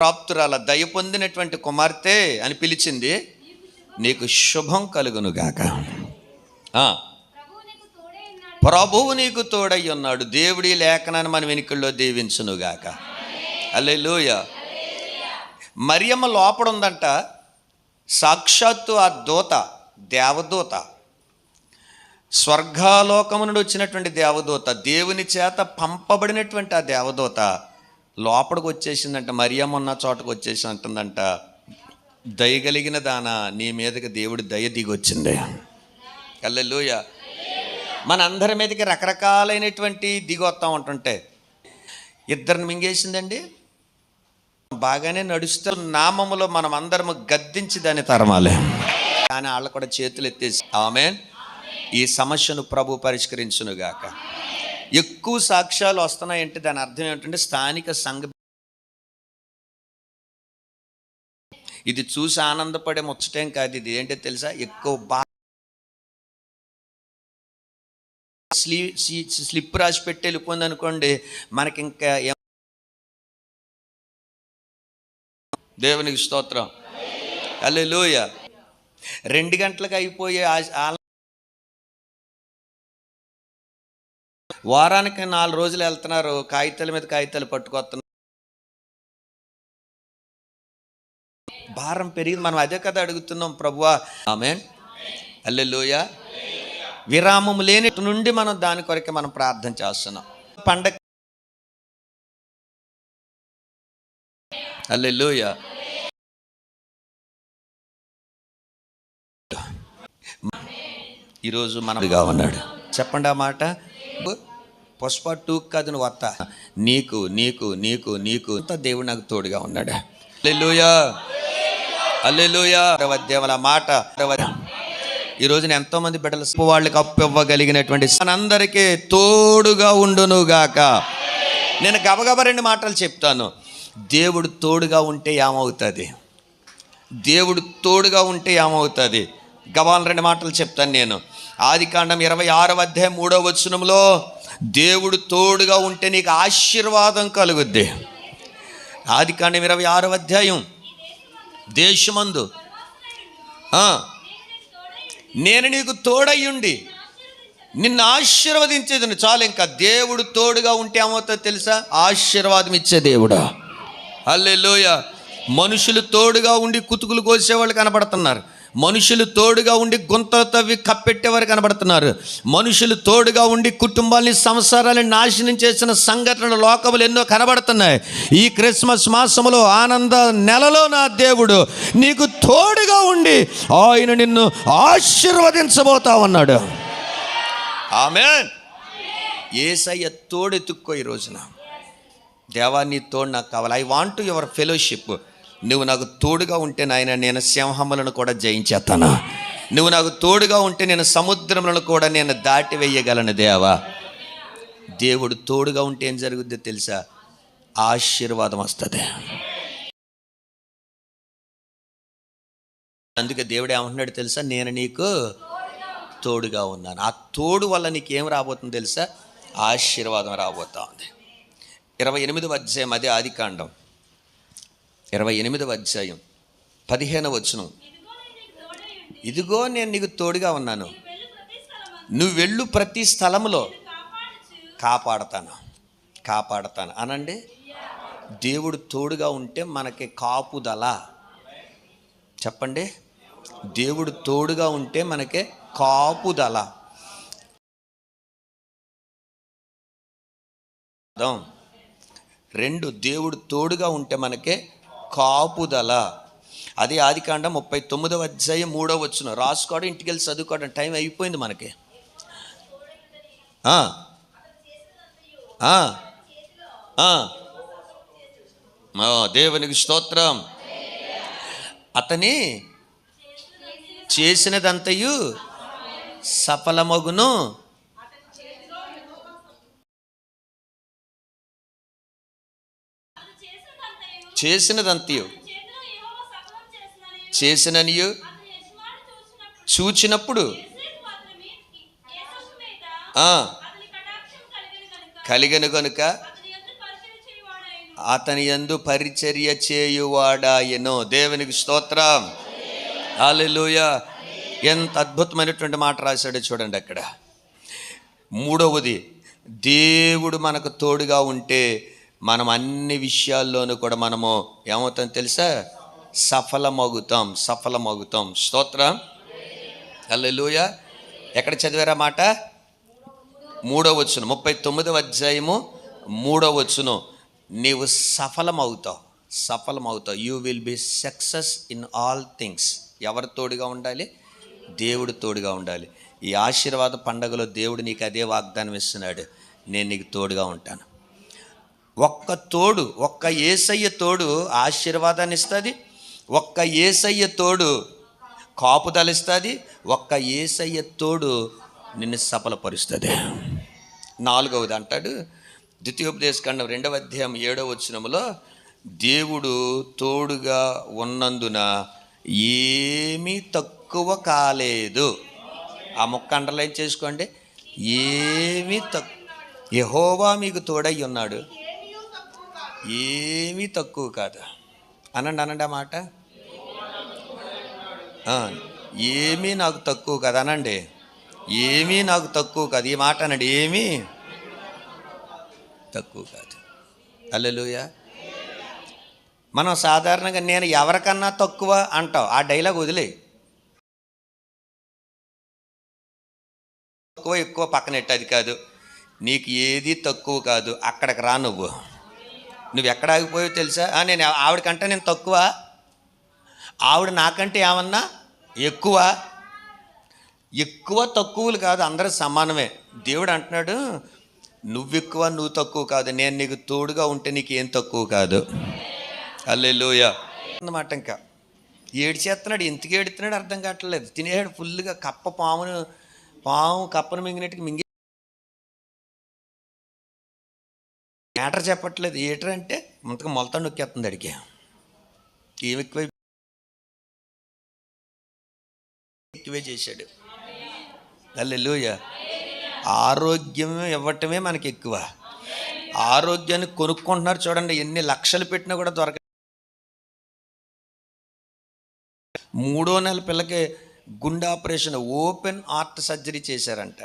ప్రాప్తురాల దయ పొందినటువంటి కుమార్తె అని పిలిచింది. నీకు శుభం కలుగునుగాక ప్రభువు నీకు తోడై ఉన్నాడు. దేవుడి లేఖనాన్ని మన వెనుకల్లో దీవించునుగాక అల్లెలూయ మరియమ్మ లోపడుందంట సాక్షాత్తు ఆ దూత దేవదూత. స్వర్గాలోకము నుండి వచ్చినటువంటి దేవదూత దేవుని చేత పంపబడినటువంటి ఆ దేవదూత. లోపలికి వచ్చేసిందంట మరియమ్మ ఉన్న చోటకు వచ్చేసి అంటుందంట దయగలిగిన దాన నీ మీదకి దేవుడి దయ దిగొచ్చింది. అల్లెలుయ మన అందరి మీదకి రకరకాలైనటువంటి దిగి ఉంటుంటే ఇద్దరిని మింగేసిందండి? బాగానే నడుస్తూ నామములో మనం అందరము గద్దించి దాన్ని తరమాలి. కానీ వాళ్ళు కూడా చేతులు ఎత్తేసి ఆమె ఈ సమస్యను ప్రభు పరిష్కరించునుగాక. ఎక్కువ సాక్ష్యాలు వస్తున్నాయంటే దాని అర్థం ఏమిటంటే స్థానిక సంఘ ఇది చూసి ఆనందపడే ముచ్చటేం కాదు ఇది. ఏంటో తెలుసా? ఎక్కువ బా స్లీ స్లిప్ రాసి పెట్టి వెళ్ళిపోయింది అనుకోండి మనకి ఇంకా దేవునికి స్తోత్రం. అల్లెలోయ రెండు గంటలకు అయిపోయే వారానికి నాలుగు రోజులు వెళ్తున్నారు. కాగితాల మీద కాగితాలు పట్టుకొస్తున్నారు. భారం పెరిగింది. మనం అదే కదా అడుగుతున్నాం ప్రభువా. ఆమె అల్లెలూయ విరామం లేని నుండి మనం దాని కొరకే మనం ప్రార్థన చేస్తున్నాం. పండగ అల్లెలూయ ఈరోజు మనగా ఉన్నాడు. చెప్పండి ఆ మాట. పుష్ప టూ కాదు నువ్వు వత్త నీకు నీకు నీకు నీకు. అంత దేవుడు నాకు తోడుగా ఉన్నాడు. అల్లెలుయా అల్లెలుయా దేవుల మాట. ఈ రోజున ఎంతో మంది బిడ్డలు వాళ్ళకి అప్పు ఇవ్వగలిగినటువంటి మనందరికీ తోడుగా ఉండునుగాక నేను గబగబ రెండు మాటలు చెప్తాను. దేవుడు తోడుగా ఉంటే ఏమవుతుంది? దేవుడు తోడుగా ఉంటే ఏమవుతుంది? గబాల రెండు మాటలు చెప్తాను నేను. ఆది కాండం ఇరవై ఆరవ అధ్యాయం మూడో వచనంలో దేవుడు తోడుగా ఉంటే నీకు ఆశీర్వాదం కలుగుద్ది. ఆది కాండం ఇరవై ఆరవ అధ్యాయం. దేశమందు. నేను నీకు తోడయ్యుండి నిన్ను ఆశీర్వదించేది చాలు ఇంకా దేవుడు తోడుగా ఉంటే ఏమవుతుందో తెలుసా? ఆశీర్వాదం ఇచ్చే దేవుడా. అల్లెలోయ మనుషులు తోడుగా ఉండి కుతుకులు కోసేవాళ్ళు కనబడుతున్నారు. మనుషులు తోడుగా ఉండి గుంతలు తవ్వి కప్పెట్టేవారు కనబడుతున్నారు. మనుషులు తోడుగా ఉండి కుటుంబాన్ని సంసారాన్ని నాశనం చేసిన సంఘటనలు లోకములు ఎన్నో కనబడుతున్నాయి. ఈ క్రిస్మస్ మాసములో ఆనంద నెలలో నా దేవుడు నీకు తోడుగా ఉండి ఆయన నిన్ను ఆశీర్వదించబోతా ఉన్నాడు ఆమె ఏసయ్య తోడెత్తుక్కో ఈ రోజున. దేవాన్ని తోడు నాకు కావాలి. ఐ వాంట్ యువర్ ఫెలోషిప్ నువ్వు నాకు తోడుగా ఉంటే నాయన నేను సింహములను కూడా జయించేస్తాను? నువ్వు నాకు తోడుగా ఉంటే నేను సముద్రములను కూడా నేను దాటి వేయగలను దేవా. దేవుడు తోడుగా ఉంటే ఏం జరుగుద్దో తెలుసా? ఆశీర్వాదం వస్తుంది. అందుకే దేవుడు ఏమంటున్నాడు తెలుసా? నేను నీకు తోడుగా ఉన్నాను. ఆ తోడు వల్ల నీకేం రాబోతుంది తెలుసా? ఆశీర్వాదం రాబోతా ఉంది. ఇరవై ఎనిమిది అధ్యాయం అదే ఆది కాండం. ఇరవై ఎనిమిదవ అధ్యాయం పదిహేనవ వచనం. ఇదిగో నేను నీకు తోడుగా ఉన్నాను. నువ్వు వెళ్ళు ప్రతి స్థలంలో కాపాడతాను. కాపాడతాను. అనండి? దేవుడు తోడుగా ఉంటే మనకి కాపుదల. చెప్పండి? దేవుడు తోడుగా ఉంటే మనకి కాపుదల. రెండు దేవుడు తోడుగా ఉంటే మనకే కాపుదల. అది ఆదికాండం ముప్పై తొమ్మిదవ అధ్యాయం మూడో వచ్చిన రాసుకోవడం ఇంటికి వెళ్ళి చదువుకోవడం టైం అయిపోయింది మనకి. దేవునికి స్తోత్రం. అతని చేసినదంతయు సఫలమగును. చేసినదంతయు. చేసిననియు. చూచినప్పుడు కలిగను గనుక అతని యందు పరిచర్య చేయువాడాయను. దేవునికి స్తోత్రం. హల్లెలూయా. ఎంత అద్భుతమైనటువంటి మాట రాశాడో చూడండి అక్కడ. మూడవది దేవుడు మనకు తోడుగా ఉంటే మనం అన్ని విషయాల్లోనూ కూడా మనము ఏమవుతాం తెలుసా? సఫలమవుతాం సఫలమగుతాం. స్తోత్రం. అల్లెలుయ ఎక్కడ చదివారా మాట? మూడో వచ్చును ముప్పై తొమ్మిదవ అధ్యాయము మూడో వచ్చును నీవు సఫలమవుతావు సఫలమవుతావు you will be success in all things ఎవరు తోడుగా ఉండాలి? దేవుడు తోడుగా ఉండాలి. ఈ ఆశీర్వాద పండగలో దేవుడు నీకు అదే వాగ్దానం ఇస్తున్నాడు. నేను నీకు తోడుగా ఉంటాను. ఒక్క తోడు ఒక్క ఏసయ్య తోడు ఆశీర్వాదాన్ని ఇస్తుంది ఒక్క ఏసయ్య తోడు కాపుదలిస్తుంది ఒక్క ఏసయ్య తోడు నిన్ను సఫలపరుస్తుంది. నాలుగవది అంటాడు ద్వితీయోపదేశకాండం రెండవ అధ్యాయం ఏడవ వచ్చినములో దేవుడు తోడుగా ఉన్నందున ఏమీ తక్కువ కాలేదు. ఆ మొక్క అండర్లైన్ చేసుకోండి. ఏమీ తక్కువ యహోవా మీకు తోడై ఉన్నాడు. ఏమీ తక్కువ కాదు. అనండి అనండి ఆ మాట? ఏమీ నాకు తక్కువ కాదు అనండి. ఏమీ నాకు తక్కువ కాదు ఈ మాట అనండి ఏమీ తక్కువ కాదు. అల్లెలుయ మనం సాధారణంగా నేను ఎవరికన్నా తక్కువ అంటావు ఆ డైలాగ్ వదిలే. తక్కువ ఎక్కువ పక్కనెట్టు అది కాదు నీకు ఏది తక్కువ కాదు అక్కడికి రా నువ్వు. నువ్వు ఎక్కడ ఆగిపోయావు తెలుసా? నేను ఆవిడకంటే నేను తక్కువ. ఆవిడ నాకంటే ఏమన్నా? ఎక్కువ. ఎక్కువ తక్కువలు కాదు అందరూ సమానమే. దేవుడు అంటున్నాడు నువ్వు ఎక్కువ నువ్వు తక్కువ కాదు. నేను నీకు తోడుగా ఉంటే నీకు ఏం తక్కువ కాదు. అల్లే లోయ అన్నమాట ఇంకా. ఏడు చేస్తున్నాడు ఎందుకు ఏడుతున్నాడు అర్థం కావట్లేదు. తినేసాడు ఫుల్గా కప్ప పామును పాము కప్పను మింగినట్టుగా మింగి మ్యాటర్ చెప్పట్లేదు. ఏటర్ అంటే ముంతగా మొలత నొక్కేస్తుంది అడిగి. ఏమి ఎక్కువ ఎక్కువే చేశాడు. అల్లెలుయ ఆరోగ్యం ఇవ్వటమే మనకి ఎక్కువ ఆరోగ్యాన్ని కొనుక్కుంటున్నారు చూడండి ఎన్ని లక్షలు పెట్టినా కూడా దొరక మూడో నెల పిల్లకి గుండె ఆపరేషన్ ఓపెన్ ఆర్ట్ సర్జరీ చేశారంట.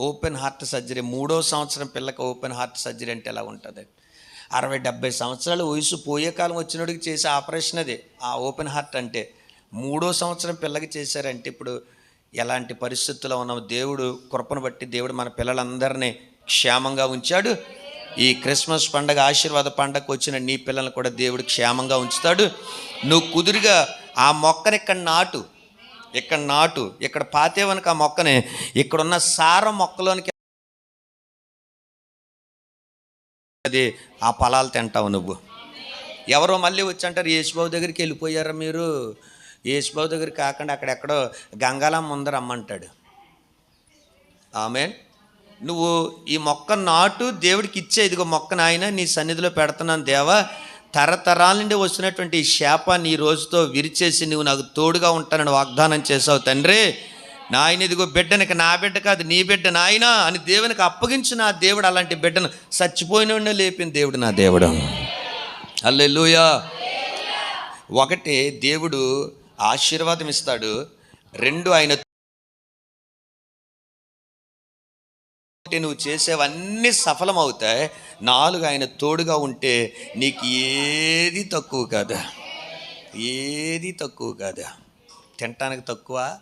ఓపెన్ హార్ట్ సర్జరీ మూడో సంవత్సరం పిల్లకి ఓపెన్ హార్ట్ సర్జరీ అంటే ఎలా ఉంటుంది? అరవై డెబ్బై సంవత్సరాల వయసు పోయే కాలం వచ్చినోడికి చేసే ఆపరేషన్ అది. ఆ ఓపెన్ హార్ట్ అంటే మూడో సంవత్సరం పిల్లకి చేశారంటే ఇప్పుడు ఎలాంటి పరిస్థితుల్లో ఉన్నాం? దేవుడు కృపను బట్టి దేవుడు మన పిల్లలందరినీ క్షేమంగా ఉంచాడు. ఈ క్రిస్మస్ పండగ ఆశీర్వాద పండగకు వచ్చిన నీ పిల్లల్ని కూడా దేవుడు క్షేమంగా ఉంచుతాడు. నువ్వు కుదురుగా ఆ మొక్కని ఇక్కడ నాటు. ఇక్కడ నాటు ఇక్కడ పాతేవనుక ఆ మొక్కని ఇక్కడున్న సార మొక్కలోనికి అది ఆ ఫలాలు తింటావు నువ్వు. ఎవరో మళ్ళీ వచ్చి అంటారు యేసుబాబు దగ్గరికి వెళ్ళిపోయారా మీరు? యేసుబాబు దగ్గరికి కాకుండా అక్కడెక్కడో గంగాలం ముందర అమ్మంటాడు. ఆమె నువ్వు ఈ మొక్క నాటు దేవుడికి ఇచ్చే ఇదిగో మొక్క నాయన నీ సన్నిధిలో పెడుతున్నాను దేవా తరతరాల నుండి వస్తున్నటువంటి శాపాన్ని ఈ రోజుతో విరిచేసి నువ్వు నాకు తోడుగా ఉంటానని వాగ్దానం చేసావు తండ్రి. నాయన ఇదిగో బిడ్డనికి నా బిడ్డ కాదు నీ బిడ్డ నాయన అని దేవునికి అప్పగించిన నా దేవుడు అలాంటి బిడ్డను చచ్చిపోయిన లేపిన దేవుడు నా దేవుడు. అల్లెలుయా ఒకటి దేవుడు ఆశీర్వాదం ఇస్తాడు రెండు ఆయన ఉంటే నువ్వు చేసేవన్నీ సఫలమవుతాయి. నాలుగు ఆయన తోడుగా ఉంటే నీకు ఏది తక్కువ కాదా? ఏది తక్కువ కాదు? తినటానికి తక్కువ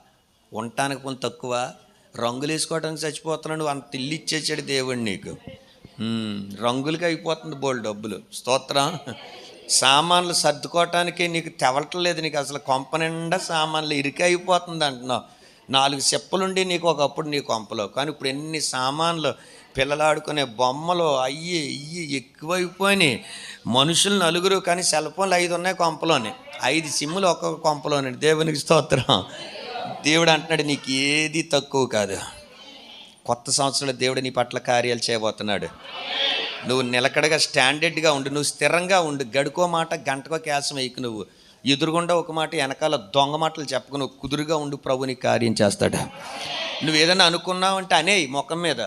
ఉండటానికి కొంత తక్కువ రంగులు వేసుకోవడానికి చచ్చిపోతున్నాడు అంత ఇల్లు ఇచ్చేసాడు దేవుడు నీకు. రంగులకి అయిపోతుంది బోల్ డబ్బులు. స్తోత్రం. సామాన్లు సర్దుకోవటానికి నీకు తెవలటం లేదు నీకు. అసలు కొంప నిండా సామాన్లు ఇరికి అయిపోతుంది అంటున్నావు. నాలుగు చెప్పులుండి నీకు ఒకప్పుడు నీ కొంపలో కానీ ఇప్పుడు ఎన్ని సామాన్లు పిల్లలు ఆడుకునే బొమ్మలు అయ్యి ఇయ్యి ఎక్కువైపోయినాయి. మనుషులు నలుగురు కానీ సెల్ ఫోన్లు ఐదు ఉన్నాయి కొంపలోనే. ఐదు సిమ్ములు ఒక్కొక్క కొంపలోనే. దేవునికి స్తోత్రం. దేవుడు అంటున్నాడు నీకు ఏది తక్కువ కాదు. కొత్త సంవత్సరంలో దేవుడు నీ పట్ల కార్యాలు చేయబోతున్నాడు. నువ్వు నిలకడగా స్టాండర్డ్గా ఉండు నువ్వు స్థిరంగా ఉండు. గడుకో మాట గంటకో కేసం వేయకు నువ్వు. ఎదురుగుండా ఒక మాట వెనకాల దొంగ మాటలు చెప్పుకుని కుదురుగా ఉండు ప్రభుని కార్యం చేస్తాడు. నువ్వు ఏదైనా అనుకున్నావంటే అనే ముఖం మీద.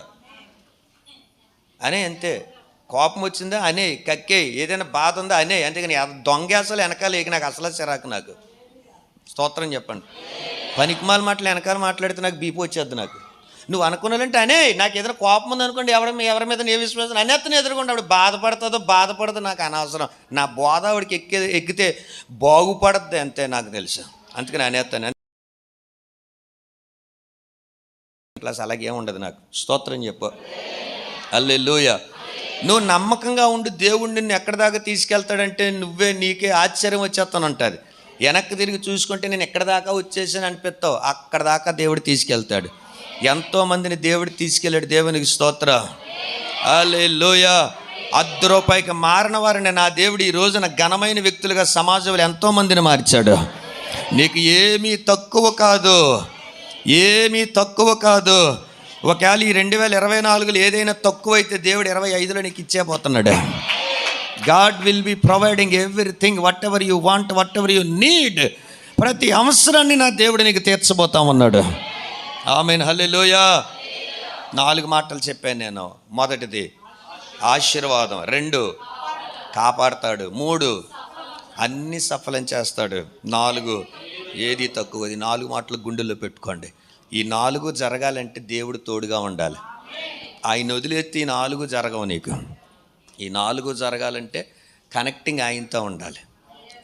అనే అంతే. కోపం వచ్చిందా? అనే కక్కే ఏదైనా బాధ ఉందా? అనే అంతేగాని అది దొంగ అసలు వెనకాల ఏకి నాకు అసలు చిరాకు నాకు. స్తోత్రం చెప్పండి. పనికిమాల మాటలు వెనకాల మాట్లాడితే నాకు బీపీ వచ్చేది నాకు. నువ్వు అనుకున్నానంటే అనే నాకు ఏదైనా కోపం ఉందనుకోండి ఎవరి మీ- ఎవరి మీద ఏ విశ్వాసం అనేతను ఎదుర్కొంటే ఆవిడ బాధపడుతుందో బాధపడదో నాకు అనవసరం. నా బోధ ఆవిడకి ఎక్కి ఎక్కితే బాగుపడద్ది అంతే నాకు తెలుసు. అందుకని అనేస్తాను ప్లస్ అలాగే ఉండదు నాకు. స్తోత్రం చెప్పు. అల్లెలుయ. నువ్వు నమ్మకంగా ఉండి దేవుడు నిన్ను ఎక్కడిదాకా తీసుకెళ్తాడంటే నువ్వే నీకే ఆశ్చర్యం వచ్చేస్తాను ఉంటుంది వెనక్కి తిరిగి చూసుకుంటే నేను ఎక్కడి దాకా వచ్చేసాను అనిపిస్తావు? అక్కడ దాకా దేవుడు తీసుకెళ్తాడు. ఎంతో మందిని దేవుడు తీసుకెళ్ళాడు దేవునికి స్తోత్ర. అలే అర్ధ రూపాయికి మారిన వారిని నా దేవుడు ఈ రోజున ఘనమైన వ్యక్తులుగా సమాజంలో ఎంతో మందిని మార్చాడు. నీకు ఏమీ తక్కువ కాదు. ఏమీ తక్కువ కాదు. ఒకవేళ ఈ రెండు వేల ఇరవై నాలుగులో ఏదైనా తక్కువ అయితే దేవుడు ఇరవై ఐదులో నీకు ఇచ్చేపోతున్నాడు God will be providing everything whatever you want whatever you need ప్రతి అవసరాన్ని నా దేవుడు నీకు తీర్చబోతా ఉన్నాడు. ఆమె హల్లెలోయా. నాలుగు మాటలు చెప్పాను నేను. మొదటిది ఆశీర్వాదం. రెండు కాపాడతాడు. మూడు అన్ని సఫలం చేస్తాడు. నాలుగు ఏది తక్కువది నాలుగు మాటలు గుండెల్లో పెట్టుకోండి. ఈ నాలుగు జరగాలంటే దేవుడు తోడుగా ఉండాలి. ఆయన వదిలేస్తే ఈ నాలుగు జరగవు నీకు. ఈ నాలుగు జరగాలంటే కనెక్టింగ్ ఆయనతో ఉండాలి.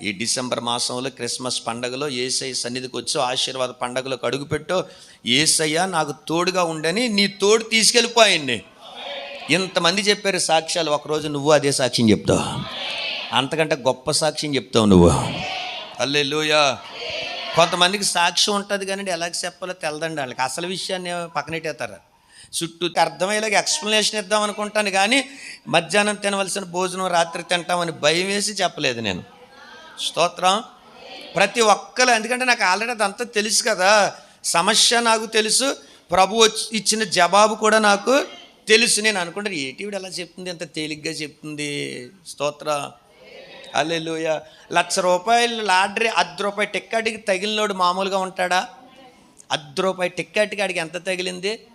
ఈ డిసెంబర్ మాసంలో క్రిస్మస్ పండగలో ఏసై సన్నిధికి వచ్చో ఆశీర్వాద పండగలకు అడుగుపెట్టో ఏసయ్య నాకు తోడుగా ఉండని నీ తోడు తీసుకెళ్ళిపోయింది ఇంతమంది చెప్పారు సాక్ష్యాలు ఒకరోజు నువ్వు అదే సాక్ష్యం చెప్తావు. అంతకంటే గొప్ప సాక్ష్యం చెప్తావు నువ్వు. అల్లెలుయా కొంతమందికి సాక్ష్యం ఉంటుంది కానీ ఎలా చెప్పాలో తెలదండి వాళ్ళకి. అసలు విషయాన్ని పక్కనెట్టేస్తారు చుట్టూ అర్థమయ్యేలాగా ఎక్స్ప్లెనేషన్ ఇద్దాం అనుకుంటాను కానీ మధ్యాహ్నం తినవలసిన భోజనం రాత్రి తింటామని భయం వేసి చెప్పలేదు నేను. స్తోత్రం. ప్రతి ఒక్కరు ఎందుకంటే నాకు ఆల్రెడీ అదంతా తెలుసు కదా. సమస్య నాకు తెలుసు. ప్రభు వచ్చి- ఇచ్చిన జవాబు కూడా నాకు తెలుసు. నేను అనుకుంటాను ఏటివిడు ఎలా చెప్తుంది? ఎంత తేలిగ్గా చెప్తుంది? స్తోత్ర. అల్లెలుయ లక్ష రూపాయలు లాటరీ అర్ధ రూపాయి టిక్కెట్కి తగిలినోడు మామూలుగా ఉంటాడా? అర్ధ రూపాయి టిక్కెట్కి ఆడికి ఎంత తగిలింది?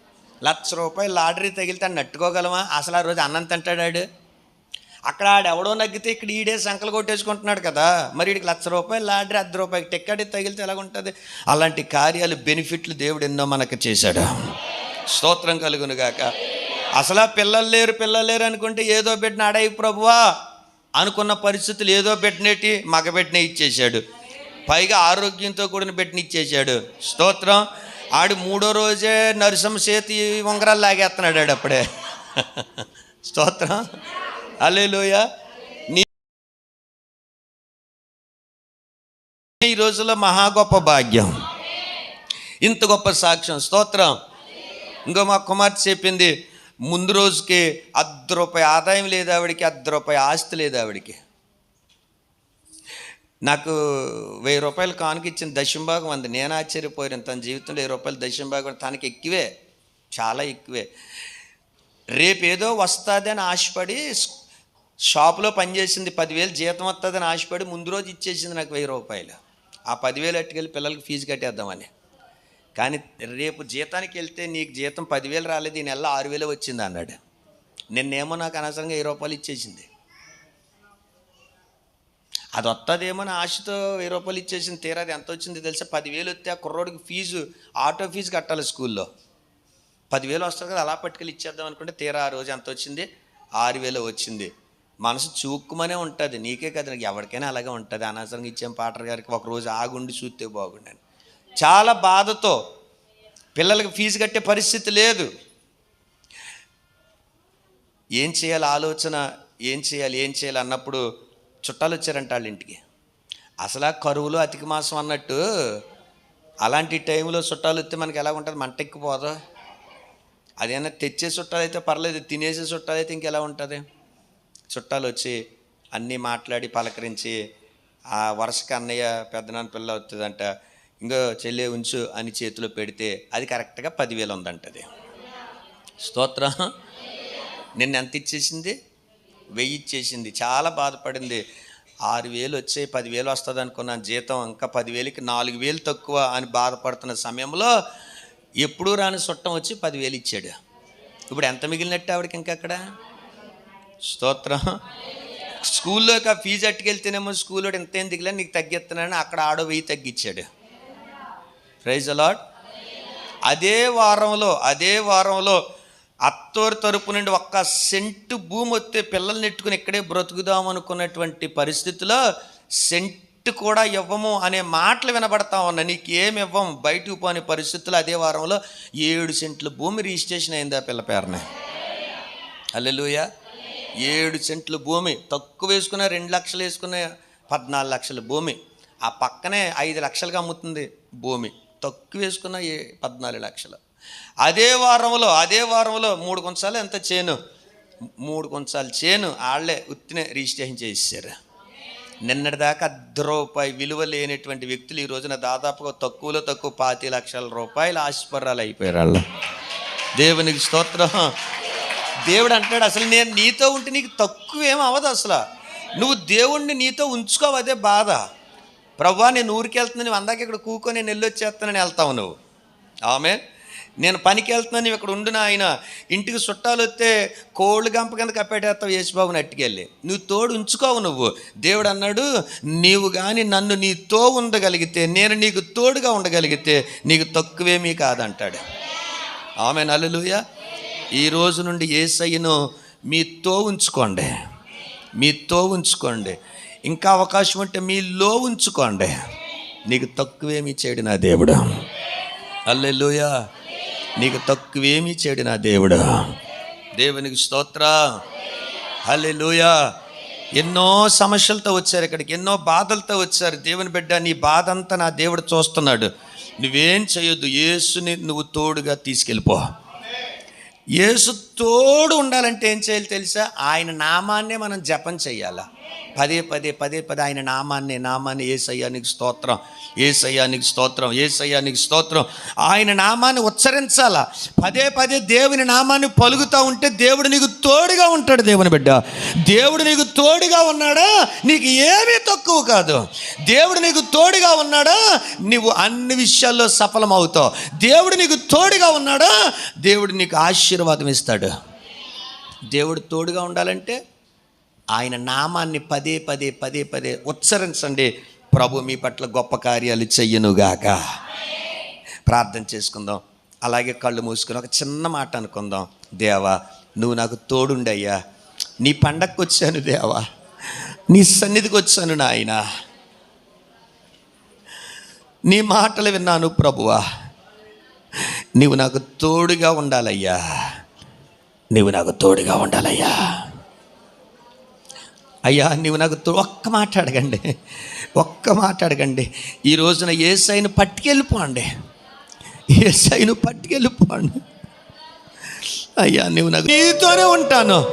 లక్ష రూపాయలు లాటరీ తగిలితే నట్టుకోగలమా? అసలు ఆ రోజు అన్నం తింటాడాడు? అక్కడ ఆడెవడో నగ్గితే ఇక్కడ ఈడే సంకలు కొట్టేసుకుంటున్నాడు కదా. మరి వీడికి లక్ష రూపాయలు లాడ్రి అర్ధ రూపాయలు టిక్కెట్ తగిలితే ఎలాగుంటుంది? అలాంటి కార్యాలు బెనిఫిట్లు దేవుడు ఎన్నో మనకు చేశాడు. స్తోత్రం కలుగును గాక. అసలు పిల్లలు లేరు పిల్లలు లేరు అనుకుంటే ఏదో పెట్టిన అడవి ప్రభువా అనుకున్న పరిస్థితులు ఏదో పెట్టినట్టి మగబెట్టిన ఇచ్చేశాడు. పైగా ఆరోగ్యంతో కూడిన పెట్టిన ఇచ్చేశాడు. స్తోత్రం. ఆడు మూడో రోజే నరసింహ చేతి ఉంగరాలు లాగేస్తున్నాడు అప్పుడే. స్తోత్రం. అలేలోయ నీ ఈ రోజుల్లో మహా గొప్ప భాగ్యం. ఇంత గొప్ప సాక్ష్యం. స్తోత్రం. ఇంకో మా కుమార్తె చెప్పింది ముందు రోజుకి అర్ధ రూపాయి ఆదాయం లేదు ఆవిడికి అర్ధ రూపాయి ఆస్తి లేదు ఆవిడికి. నాకు వెయ్యి రూపాయలు కానుక ఇచ్చిన దశంభాగం అంది నేను ఆశ్చర్యపోయాను. తన జీవితంలో వెయ్యి రూపాయలు దశంభాగం తనకి ఎక్కువే చాలా ఎక్కువే. రేపు ఏదో వస్తుంది అని ఆశపడి షాపులో పనిచేసింది పదివేలు జీతం వస్తుందని ఆశపడి ముందు రోజు ఇచ్చేసింది నాకు వెయ్యి రూపాయలు. ఆ పదివేలు అట్టుకెళ్ళి పిల్లలకి ఫీజు కట్టేద్దామని. కానీ రేపు జీతానికి వెళ్తే నీకు జీతం పదివేలు రాలేదు ఈ నెల ఆరు వేలు వచ్చింది అన్నాడు. నిన్నేమో నాకు అనవసరంగా వెయ్యి రూపాయలు ఇచ్చేసింది. అది వస్తుందేమో అని ఆశతో వెయ్యి రూపాయలు ఇచ్చేసింది తీరా అది ఎంత వచ్చింది తెలుసా? పదివేలు వస్తే ఆ కుర్రోడికి ఫీజు ఆటో ఫీజు కట్టాలి స్కూల్లో. పదివేలు వస్తుంది కదా అలా పట్టుకెళ్ళి ఇచ్చేద్దాం అనుకుంటే తీరా ఆ రోజు ఎంత వచ్చింది? ఆరు వేలు వచ్చింది. మనసు చూక్కుమనే ఉంటుంది. నీకే కదా నాకు ఎవరికైనా అలాగే ఉంటుంది. అనవసరంగా ఇచ్చాం పాటర్ గారికి ఒక రోజు ఆగుండి చూస్తే బాగుండని. చాలా బాధతో పిల్లలకి ఫీజు కట్టే పరిస్థితి లేదు. ఏం చేయాలి ఆలోచన? ఏం చేయాలి? ఏం చేయాలి అన్నప్పుడు చుట్టాలు వచ్చారంట వాళ్ళ ఇంటికి. అసలు ఆ కరువులో అధిక మాసం అన్నట్టు అలాంటి టైంలో చుట్టాలు వస్తే మనకి ఎలా ఉంటుంది? మంట ఎక్కిపోదు? అదేనా తెచ్చే చుట్టాలు అయితే పర్లేదు తినేసే చుట్టాలు అయితే ఇంకెలా ఉంటుంది? చుట్టాలు వచ్చి అన్నీ మాట్లాడి పలకరించి ఆ వరుసకి అన్నయ్య పెద్దనాన్న పిల్ల అవుతుందంట ఇంకో చెల్లె ఉంచు అని చేతిలో పెడితే అది కరెక్ట్గా పదివేలు ఉందంటది స్తోత్రం. నిన్న ఎంత ఇచ్చేసింది వెయ్యి ఇచ్చేసింది చాలా బాధపడింది. ఆరు వేలు వచ్చే పదివేలు వస్తుంది అనుకున్నాను జీతం ఇంకా పదివేలకి నాలుగు వేలు తక్కువ అని బాధపడుతున్న సమయంలో ఎప్పుడూ రాని చుట్టం వచ్చి పదివేలు ఇచ్చాడు ఇప్పుడు ఎంత మిగిలినట్టు ఆవిడకి ఇంకా అక్కడ స్తోత్రం. స్కూల్లోకి ఆ ఫీజు అట్టుకెళ్తేనేమో స్కూల్లో ఇంత దిగలే నీకు తగ్గిస్తున్నాను అక్కడ ఆడో వెయ్యి తగ్గించాడు ప్రైజ్ అలాట్ అదే వారంలో అదే వారంలో అత్తోరు తరపు నుండి ఒక్క సెంటు భూమి వస్తే పిల్లల్ని నెట్టుకుని ఇక్కడే బ్రతుకుదాం అనుకున్నటువంటి పరిస్థితిలో సెంటు కూడా ఇవ్వము అనే మాటలు వినబడతా ఉన్నా నీకు ఏమి ఇవ్వం? బయటకు పోని పరిస్థితులు అదే వారంలో ఏడు సెంట్ల భూమి రిజిస్ట్రేషన్ అయింది ఆ పిల్ల పేరునే. అల్లెలుయా ఏడు సెంట్లు భూమి. తక్కువ వేసుకున్న రెండు లక్షలు వేసుకున్న పద్నాలుగు లక్షల భూమి. ఆ పక్కనే ఐదు లక్షలుగా అమ్ముతుంది భూమి. తక్కువ వేసుకున్న ఏ పద్నాలుగు లక్షలు. అదే వారంలో అదే వారంలో మూడు కొంచాలు ఎంత చేను? మూడు కొంచాలు చేను. వాళ్ళే ఉత్తినే రిజిస్ట్రేషన్ చేసేసారు నిన్నటిదాకా అర్ధ రూపాయి విలువ లేనటువంటి వ్యక్తులు ఈ రోజున దాదాపుగా తక్కువలో తక్కువ పాతి లక్షల రూపాయలు ఆశపరాలు అయిపోయారు వాళ్ళు దేవునికి స్తోత్రం. దేవుడు అంటాడు అసలు నేను నీతో ఉంటే నీకు తక్కువ ఏం అవ్వదు అసలు. నువ్వు దేవుణ్ణి నీతో ఉంచుకోవు అదే బాధ. ప్రభా నేను ఊరికి వెళ్తున్నాను నువ్వు అందాక ఇక్కడ కూకొని నేను వెళ్ళొచ్చేస్తానని వెళ్తావు నువ్వు. ఆమె నేను పనికి వెళ్తున్నాను నువ్వు ఇక్కడ ఉండు ఆయన ఇంటికి చుట్టాలు వస్తే కోళ్ళు గంప కింద కప్పేటేస్తావు యేసుబాబుని అట్టుకెళ్ళి. నువ్వు తోడు ఉంచుకోవు నువ్వు. దేవుడు అన్నాడు నీవు కానీ నన్ను నీతో ఉండగలిగితే నేను నీకు తోడుగా ఉండగలిగితే నీకు తక్కువేమీ కాదంటాడు. ఆమె నలులుయ ఈ రోజు నుండి ఏసయ్యను మీతో ఉంచుకోండి. మీతో ఉంచుకోండి. ఇంకా అవకాశం ఉంటే మీలో ఉంచుకోండి. నీకు తక్కువేమీ చేయడు నా దేవుడు. అల్లెలుయ నీకు తక్కువేమీ చేయడు నా దేవుడు. దేవునికి స్తోత్ర. హల్లెలూయ. ఎన్నో సమస్యలతో వచ్చారు ఇక్కడికి ఎన్నో బాధలతో వచ్చారు. దేవుని బిడ్డ నీ బాధ అంతా నా దేవుడు చూస్తున్నాడు. నువ్వేం చేయొద్దు యేసుని నువ్వు తోడుగా తీసుకెళ్ళిపో. 也是 తోడు ఉండాలంటే ఏం చేయాలి తెలుసా? ఆయన నామాన్నే మనం జపం చేయాలా పదే పదే పదే పదే ఆయన నామాన్ని నామాన్ని ఏ సయ్యానికి స్తోత్రం ఏ సయ్యానికి స్తోత్రం ఏ సయ్యానికి స్తోత్రం. ఆయన నామాన్ని ఉచ్చరించాలా? పదే పదే దేవుని నామాన్ని పలుకుతూ ఉంటే దేవుడు నీకు తోడుగా ఉంటాడు దేవుని బిడ్డ. దేవుడు నీకు తోడుగా ఉన్నాడా? నీకు ఏమీ తక్కువ కాదు. దేవుడు నీకు తోడుగా ఉన్నాడా? నువ్వు అన్ని విషయాల్లో సఫలమవుతావు. దేవుడు నీకు తోడుగా ఉన్నాడా? దేవుడు నీకు ఆశీర్వాదం ఇస్తాడు. దేవుడు తోడుగా ఉండాలంటే ఆయన నామాన్ని పదే పదే పదే పదే ఉచ్చరించండి. ప్రభు మీ పట్ల గొప్ప కార్యాలు చెయ్యనుగాక ప్రార్థన చేసుకుందాం. అలాగే కళ్ళు మూసుకుని ఒక చిన్న మాట అనుకుందాం. దేవా నువ్వు నాకు తోడుండయ్యా. నీ పండక్కి వచ్చాను దేవా. నీ సన్నిధికి వచ్చాను నాయన. నీ మాటలు విన్నాను ప్రభువా. నీవు నాకు తోడుగా ఉండాలయ్యా. నీవు నాకు తోడుగా ఉండాలయ్యా. అయ్యా నీవు నాకు ఒక్క మాట అడగండి. ఒక్క మాట అడగండి. ఈ రోజున ఏ సైను పట్టుకెళ్ళిపోండి. ఏ సైను పట్టుకెళ్ళిపోండి. అయ్యా నువ్వు నాకు నీతోనే ఉంటాను.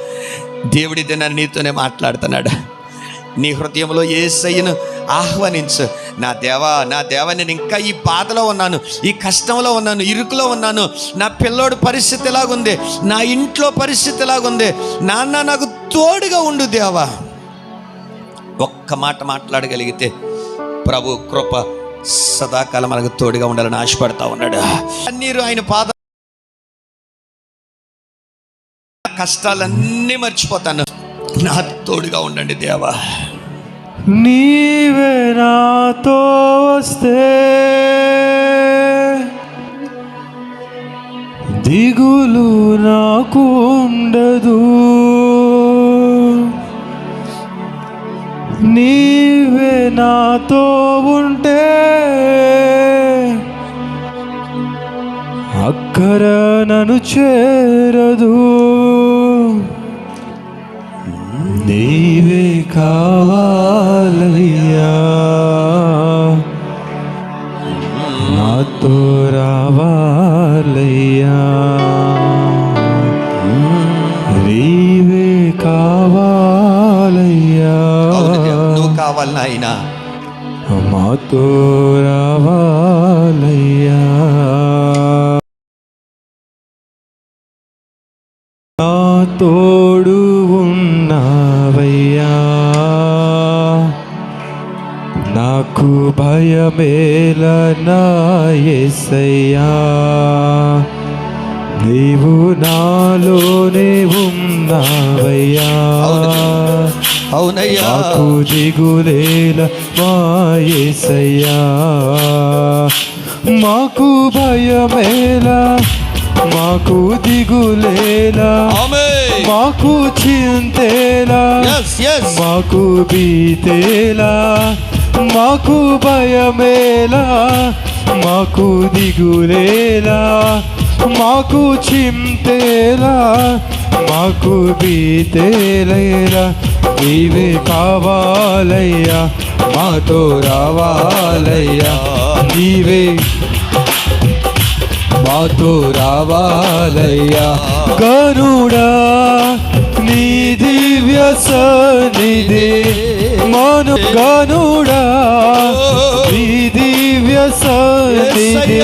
దేవుడి నన్ను నీతోనే మాట్లాడుతున్నాడు. నీ హృదయంలో ఏసయ్యను ఆహ్వానించు. నా దేవా నా దేవా నేను ఇంకా ఈ బాధలో ఉన్నాను ఈ కష్టంలో ఉన్నాను ఇరుకులో ఉన్నాను. నా పిల్లోడు పరిస్థితి ఎలాగుంది? నా ఇంట్లో పరిస్థితి ఎలాగుంది? నాన్న నాకు తోడుగా ఉండు దేవా. ఒక్క మాట మాట్లాడగలిగితే ప్రభు కృప సదాకాలం మనకు తోడుగా ఉండాలని ఆశపడతా ఉన్నాడు. నీరు ఆయన పాద కష్టాలన్నీ మర్చిపోతాను. నా తోడుగా ఉండండి దేవా. నీవే నాతో వస్తే దిగులు నాకు ఉండదు. నీవే నాతో ఉంటే అక్కర నన్ను చేరదు. నీవే కావాలయ్యా యేసయ్యా నీవు నాలోనే ఉన్నావయ్యా. అవునయ్యా. మాకు దిగులేల మాయేసయ్యా మాకు భయమేలా మాకు దిగులేలా మాకు చింతేలా yes yes. మాకు బీతేలా మాకు భయమేలా మాకు దిగులేలా మాకు చింతేలా మాకు బీతేలేలా నీవే కావాలయ్యా మాతో రావాలయ్యా నీవే మాతో రావాలయ్యా గరుడా. దివ్య సన్నిధి మను గనుడా నీ దివ్య సన్నిధి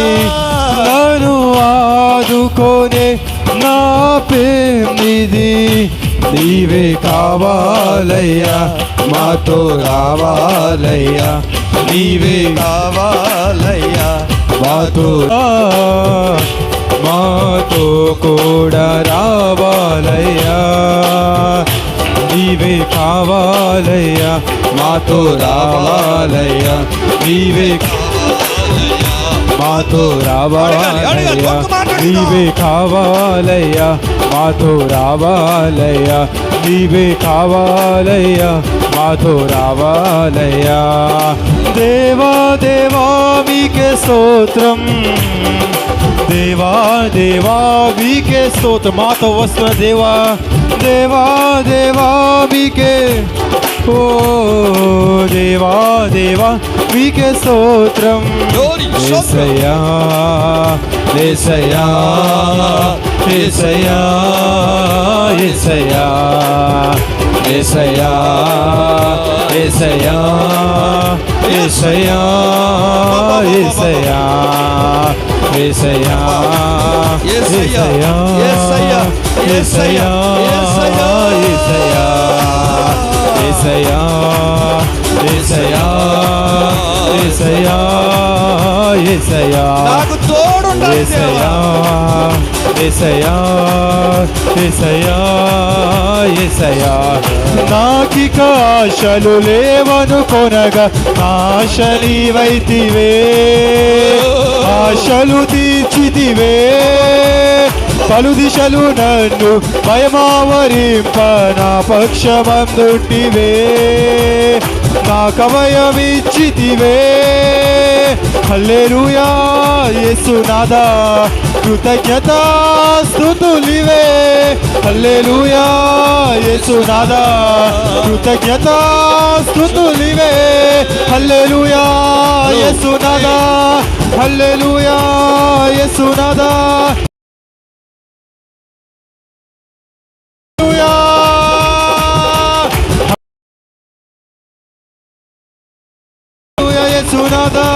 నను ఆదుకోనే నా పేమిది నీవే కావాలయ్యా మాతో రావాలయ్యా నీవే కావాలయ్యా మాతో మాతో కూడా రావాలయ్యా నీవే కావాలయ్యా మాతో రావాలయ్యా. నీవే కావాలయ్యా రావాలయ్యా నీవే కావాలయ్యా మాతో రావాలయ్యా నీవే కావాలయ్యా మాతో రావాలయ్యా దేవా దేవా మీకే స్తోత్రం దేవా దేవా మీకే స్తోత్రం మాతో వస్తున్న దేవా దేవా దేవా మీకే ఓ దేవా దేవా మీకే స్తోత్రం. ఏసయ్యా ఏసయ్యా ఏసయ్యా ఏసయ్యా ఏసయ్యా ఏసయ్యా ఏసయ్యా ఏసయ్యా ఏసయ్యా యేసయ్యా, యేసయ్యా, ఏసయ్యా ఏసయ్యా నాకు తోడుండాలి ఏసయా ఏసయా ఆశలు లేవను కొనగా ఆశ నీవైతివే ఆశలు తీర్చితివే. పలు దిశలు నన్ను భయమావరింప నా పక్షమందుంటివే. నా కవయమిచ్చితివే. హల్లెలూయా యేసునాదా కృతజ్ఞత స్తుతులివే హల్లెలూయా యేసునాదా కృతజ్ఞత స్తుతులివే హల్లెలూయా యేసునాదా హల్లెలూయా యేసునాదా యేసునాదా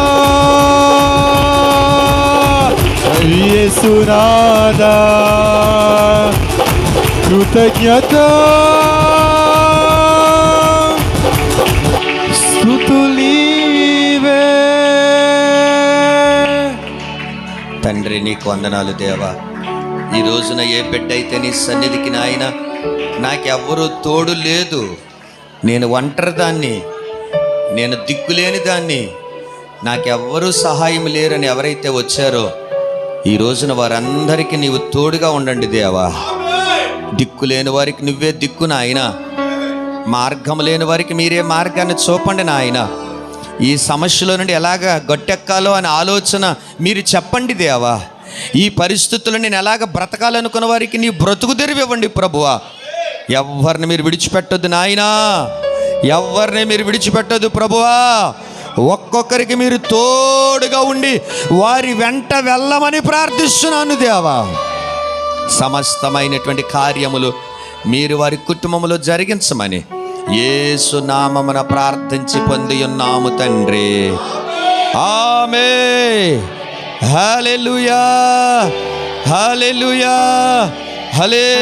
యేసునాదా కృతజ్ఞత. స్తుతులీవే తండ్రి నీకు వందనాలు దేవా. ఈ రోజున ఏ బిడ్డ అయితే నీ సన్నిధికి నాయన నాకెవ్వరూ తోడు లేదు. నేను ఒంటరి దాన్ని నేను దిక్కులేని దాన్ని నాకెవ్వరూ సహాయం లేరని ఎవరైతే వచ్చారో ఈ రోజున వారందరికీ నీవు తోడుగా ఉండండి దేవా. దిక్కు లేని వారికి నువ్వే దిక్కు నాయన. మార్గం లేని వారికి మీరే మార్గాన్ని చూపండి నాయన. ఈ సమస్యలో నుండి ఎలాగ గట్టెక్కాలో అనే ఆలోచన మీరు చెప్పండి దేవా. ఈ పరిస్థితులు నేను ఎలాగ బ్రతకాలనుకున్న వారికి నీ బ్రతుకు తెరివివ్వండి ప్రభువా. ఎవరిని మీరు విడిచిపెట్టొద్దు నాయనా. ఎవరిని మీరు విడిచిపెట్టొద్దు ప్రభువా. ఒక్కొక్కరికి మీరు తోడుగా ఉండి వారి వెంట వెళ్ళమని ప్రార్థిస్తున్నాను దేవా. సమస్తమైనటువంటి కార్యములు మీరు వారి కుటుంబంలో జరిగించమని ఏసు నామమున ప్రార్థించి పొంది ఉన్నాము తండ్రి. ఆమె. హలెలుయా హలెలుయా హలే